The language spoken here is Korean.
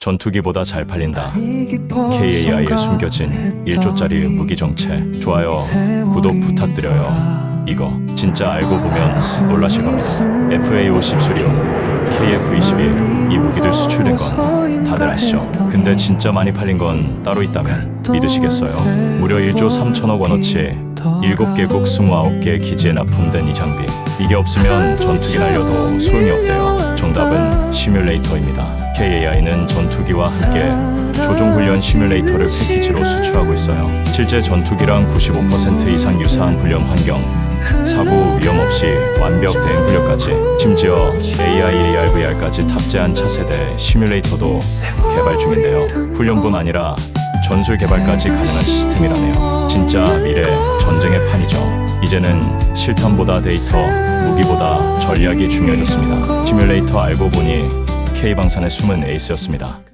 전투기보다 잘 팔린다. KAI에 숨겨진 1조짜리 무기 정체. 좋아요, 구독 부탁드려요. 이거 진짜 알고 보면 놀라실 겁니다. FA50 수리오, KF21 이 무기들 수출된 건 다들 아시죠? 근데 진짜 많이 팔린 건 따로 있다면 믿으시겠어요? 무려 1조 3천억 원어치 7개국 29개 기지에 납품된 이 장비. 이게 없으면 전투기 날려도 소용이 없대요. 시뮬레이터입니다. KAI는 전투기와 함께 조종 훈련 시뮬레이터를 패키지로 수출하고 있어요. 실제 전투기랑 95% 이상 유사한 훈련 환경, 사고 위험 없이 완벽 대응 훈련까지, 심지어 AI, ARVR까지 탑재한 차세대 시뮬레이터도 개발 중인데요. 훈련뿐 아니라 전술 개발까지 가능한 시스템이라네요. 진짜 미래 전쟁의 판이죠. 이제는 실탄보다 데이터, 무기보다 전략이 중요해졌습니다. 시뮬레 이터 알고 보니 K방산의 숨은 에이스였습니다.